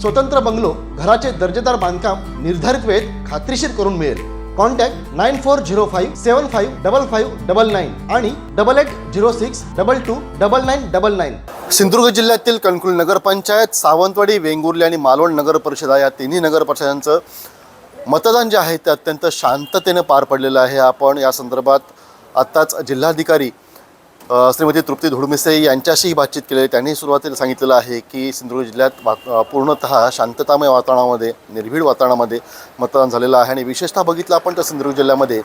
स्वतंत्र बंगलो घराचे दर्जेदार बांधकाम निर्धारित वेळेत खात्रीशीर करून मिळेल. Contact nine four zero five seven five double five double nine आणि double eight zero six double two double nine double nine. Sindhudurg जिल्ह्यातील कणकुल नगरपंचायत सावंतवाडी वेंगुर्ली आणि मालवण नगर परिषदा या तिन्ही नगरपरिषदांचं मतदान जे आहे ते अत्यंत शांततेनं पार पडलेलं आहे. आपण या संदर्भात आत्ताच जिल्हाधिकारी श्रीमती तृप्ती धुडमिसे यांच्याशीही बातचीत केली आहे. त्यांनी सुरुवातीला सांगितलेलं आहे की सिंधुदुर्ग जिल्ह्यात वा पूर्णतः शांततामय वातावरणामध्ये निर्भीड वातावरणामध्ये मतदान झालेलं आहे आणि विशेषतः बघितलं आपण तर सिंधुदुर्ग जिल्ह्यामध्ये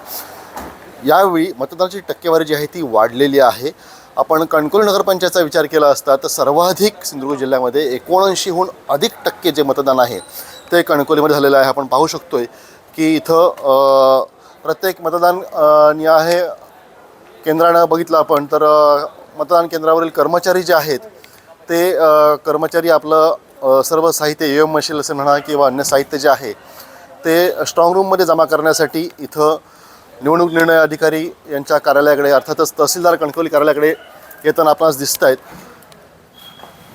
यावेळी मतदानाची टक्केवारी जी आहे ती वाढलेली आहे आपण कणकोली नगरपंचायतचा विचार केला असता तर सर्वाधिक सिंधुदुर्ग जिल्ह्यामध्ये एकोणऐंशीहून अधिक टक्के जे मतदान आहे ते कणकोलीमध्ये झालेलं आहे आपण पाहू शकतो आहे की इथं प्रत्येक मतदान आहे केंद्रानं बघितलं आपण तर मतदान केंद्रावरील कर्मचारी जे आहेत ते कर्मचारी आपलं सर्व साहित्य एम मशील असे म्हणा किंवा अन्य साहित्य जे आहे ते स्ट्रॉंग रूममध्ये जमा करण्यासाठी इथं निवडणूक निर्णय अधिकारी यांच्या कार्यालयाकडे अर्थातच तहसीलदार कणकवली कार्यालयाकडे येताना आपणास दिसत आहेत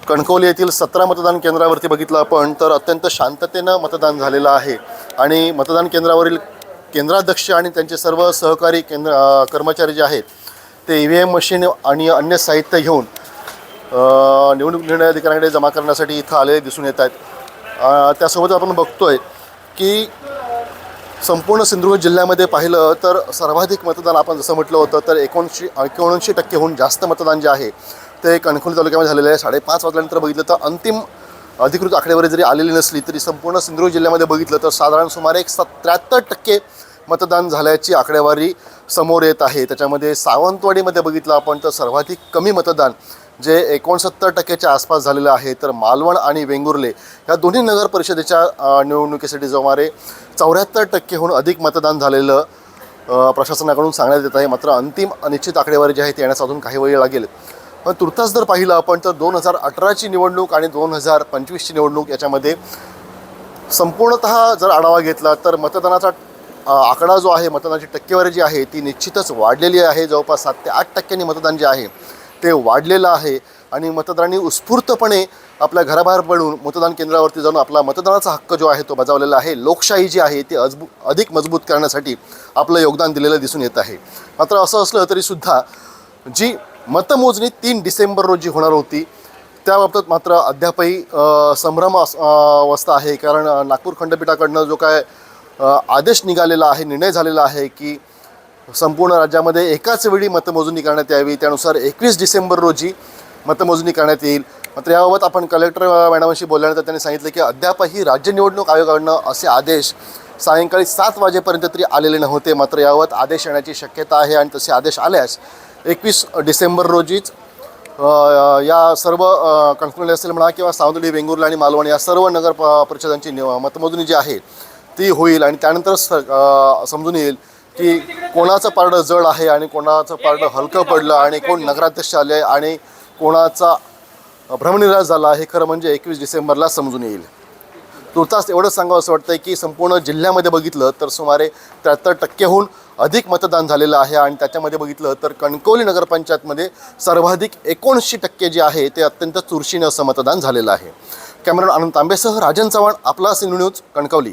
कणकवली येथील सतरा मतदान केंद्रावरती बघितलं आपण तर अत्यंत शांततेनं मतदान झालेलं आहे. आणि मतदान केंद्रावरील केंद्राध्यक्ष आणि त्यांचे सर्व सहकारी केंद्र कर्मचारी जे आहेत ते ई व्ही एम मशीन आणि अन्य साहित्य घेऊन निवडणूक निर्णय अधिकाऱ्यांकडे जमा करण्यासाठी इथं आलेले दिसून येत आहेत. त्यासोबत आपण बघतोय की संपूर्ण सिंधुदुर्ग जिल्ह्यामध्ये पाहिलं तर सर्वाधिक मतदान आपण जसं म्हटलं होतं तर एकोणऐंशी एकोणऐंशी टक्केहून जास्त मतदान जे आहे ते कणखोली तालुक्यामध्ये झालेलं आहे. साडेपाच वाजल्यानंतर बघितलं तर अंतिम अधिकृत आकडेवारी जरी आलेली नसली तरी संपूर्ण सिंधुदुर्ग जिल्ह्यामध्ये बघितलं तर साधारण सुमारे एक सत त्र्याहत्तर टक्के मतदान झाल्याची आकडेवारी समोर येत आहे. त्याच्यामध्ये सावंतवाडीमध्ये बघितलं आपण तर सर्वाधिक कमी मतदान जे एकोणसत्तर टक्क्याच्या आसपास झालेलं आहे. तर मालवण आणि वेंगुर्ले या दोन्ही नगर परिषदेच्या निवडणुकीसाठी सुमारे चौऱ्याहत्तर टक्केहून अधिक मतदान झालेलं प्रशासनाकडून सांगण्यात येत आहे. मात्र अंतिम अनिश्चित आकडेवारी जी आहे ती येण्यास अजून काही वेळ लागेल. पण तुर्तास जर पाहिलं आपण तर दोन हजार अठराची निवडणूक आणि दोन हजार पंचवीसची निवडणूक याच्यामध्ये संपूर्णतः जर आढावा घेतला तर मतदानाचा आकडा जो आहे मतदानाची टक्केवारी जी आहे ती निश्चितच वाढलेली आहे. जवळपास सात ते आठ टक्क्यांनी मतदान जे आहे ते वाढलेलं आहे. आणि मतदारांनी उत्स्फूर्तपणे आपल्या घराबाहेर पडून मतदान केंद्रावरती जाऊन आपला मतदानाचा हक्क जो आहे तो बजावलेला आहे. लोकशाही जी आहे ती अजबू अधिक मजबूत करण्यासाठी आपलं योगदान दिलेलं दिसून येत आहे. मात्र असं असलं तरीसुद्धा जी मतमोजणी तीन डिसेंबर रोजी होणार होती त्याबाबत मात्र अद्यापही संभ्रम अस- अवस्था आहे. कारण नागपूर खंडपीठाकडनं जो काय आदेश निघालेला आहे निर्णय झालेला आहे की संपूर्ण राज्यामध्ये एकाच वेळी मतमोजणी करण्यात यावी. त्यानुसार एकवीस डिसेंबर रोजी मतमोजणी करण्यात येईल. मात्र याबाबत आपण कलेक्टर अ, मॅडमांशी बोलल्यानंतर त्यांनी सांगितलं की अद्यापही राज्य निवडणूक आयोगाकडनं असे आदेश सायंकाळी सात वाजेपर्यंत तरी आलेले नव्हते. मात्र याबाबत आदेश येण्याची शक्यता आहे आणि तसे आदेश आल्यास एकवीस डिसेंबर रोजीच या सर्व अ, कणकवली असेल म्हणा किंवा सावंतवाडी वेंगुर्ला आणि मालवण या सर्व नगर प- परिषदांची निव- मतमोजणी जी आहे ती होईल आणि त्यानंतर स समजून येईल की कोणाचं पारडं जड आहे आणि कोणाचं पारडं हलकं पडलं आणि कोण नगराध्यक्ष आले आणि कोणाचा भ्रमनिराश झाला हे खरं म्हणजे एकवीस डिसेंबरला समजून येईल. तुर्तास एवढंच सांगावं असं वाटतं की संपूर्ण जिल्ह्यामध्ये बघितलं तर सुमारे त्र्याहत्तर टक्केहून अधिक मतदान झालेलं आहे आणि त्याच्यामध्ये बघितलं तर कणकवली नगरपंचायतमध्ये सर्वाधिक एकोणऐंशी टक्के जे आहे ते अत्यंत चुरशीनं असं मतदान झालेलं आहे. कॅमेरा आनंद तांबेसह राजन चव्हाण आपला सिंधू न्यूज कणकवली.